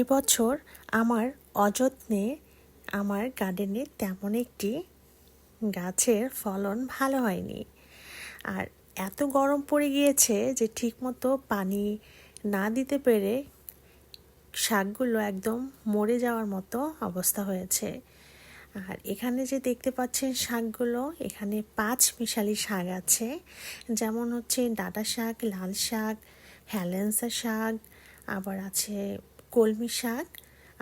এবছর আমার অযত্নে আমার গার্ডেনে তেমন একটি গাছের ফলন ভালো হয়নি। আর এত গরম পড়ে গিয়েছে যে ঠিকমতো পানি না দিতে পেরে শাকগুলো একদম মরে যাওয়ার মতো অবস্থা হয়েছে। আর এখানে যে দেখতে পাচ্ছেন শাকগুলো, এখানে পাঁচ মিশালি শাক আছে। যেমন হচ্ছে ডাটা শাক, লাল শাক হ্যালেন্সা শাক, আবার আছে কলমি শাক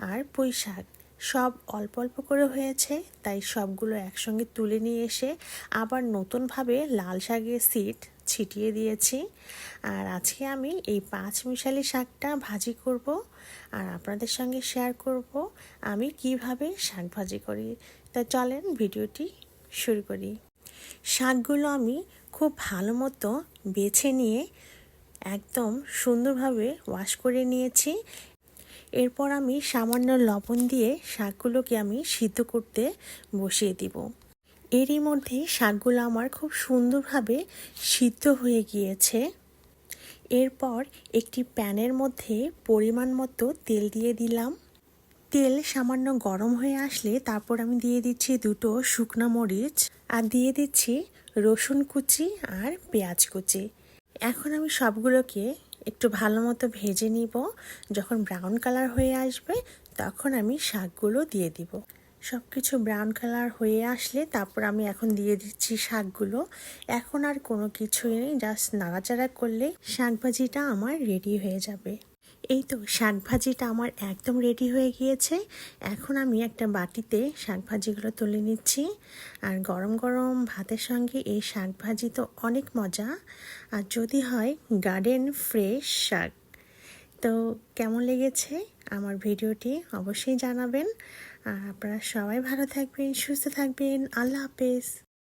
আর পুঁই শাক। সব অল্প অল্প করে হয়েছে, তাই সবগুলো একসঙ্গে তুলে নিয়ে এসে আবার নতুনভাবে লাল শাকের সিট ছিটিয়ে দিয়েছি। আর আজকে আমি এই পাঁচ মিশালি শাকটা ভাজি করব আর আপনাদের সঙ্গে শেয়ার করব আমি কীভাবে শাক ভাজি করি। তা চলেন ভিডিওটি শুরু করি। শাকগুলো আমি খুব ভালো মতো বেছে নিয়ে একদম সুন্দরভাবে ওয়াশ করে নিয়েছি এরপর আমি সামান্য লবণ দিয়ে শাকগুলোকে আমি সিদ্ধ করতে বসিয়ে দিব। এরই মধ্যে শাকগুলো আমার খুব সুন্দরভাবে সিদ্ধ হয়ে গিয়েছে। এরপর একটি প্যানের মধ্যে পরিমাণ মতো তেল দিয়ে দিলাম। তেল সামান্য গরম হয়ে আসলে তারপর আমি দিয়ে দিচ্ছি দুটো শুকনো মরিচ আর দিয়ে দিচ্ছি রসুন কুচি আর পেঁয়াজ কুচি। এখন আমি সবগুলোকে একটু ভালো মতো ভেজে নিব। যখন ব্রাউন কালার হয়ে আসবে, তখন আমি শাকগুলো দিয়ে দিব। সব কিছু ব্রাউন কালার হয়ে আসলে তারপর আমি এখন দিয়ে দিচ্ছি শাকগুলো। এখন আর কোনো কিছুই নেই জাস্ট নাড়াচাড়া করলে শাক ভাজিটা আমার রেডি হয়ে যাবে। এই তো শাক ভাজিটা আমার একদম রেডি হয়ে গিয়েছে। এখন আমি একটা বাটিতে শাক ভাজিগুলো তুলে নিচ্ছি। আর গরম গরম ভাতের সঙ্গে এই শাক ভাজি তো অনেক মজা। আর যদি হয় গার্ডেন ফ্রেশ শাক। তো কেমন লেগেছে আমার ভিডিওটি অবশ্যই জানাবেন। আপনারা সবাই ভালো থাকবেন, সুস্থ থাকবেন। আল্লাহ হাফেজ।